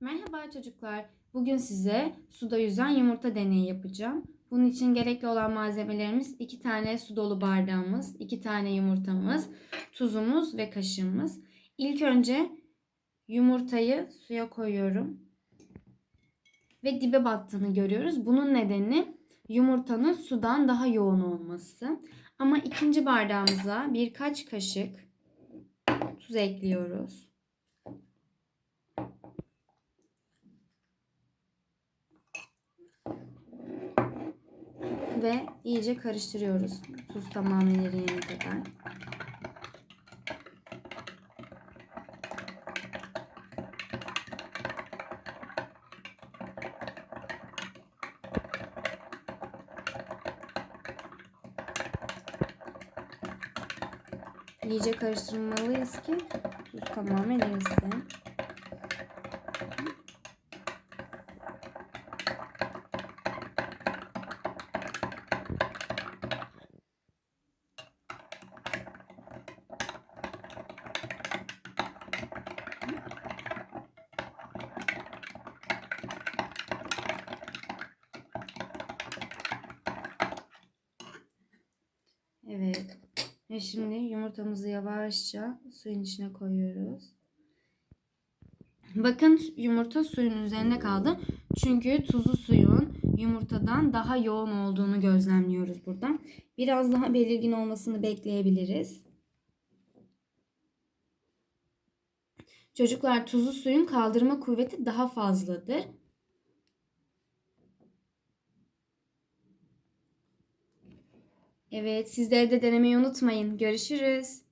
Merhaba çocuklar. Bugün size suda yüzen yumurta deneyi yapacağım. Bunun için gerekli olan malzemelerimiz iki tane su dolu bardağımız, iki tane yumurtamız, tuzumuz ve kaşığımız. İlk önce yumurtayı suya koyuyorum. Ve dibe battığını görüyoruz. Bunun nedeni yumurtanın sudan daha yoğun olması. Ama ikinci bardağımıza birkaç kaşık tuz ekliyoruz. Ve iyice karıştırıyoruz. Tuz tamamen eriyene kadar. İyice karıştırmalıyız ki tuz tamamen erisin. Evet. Ve şimdi yumurtamızı yavaşça suyun içine koyuyoruz. Bakın yumurta suyun üzerinde kaldı. Çünkü tuzlu suyun yumurtadan daha yoğun olduğunu gözlemliyoruz burada. Biraz daha belirgin olmasını bekleyebiliriz. Çocuklar tuzlu suyun kaldırma kuvveti daha fazladır. Evet, sizler de denemeyi unutmayın. Görüşürüz.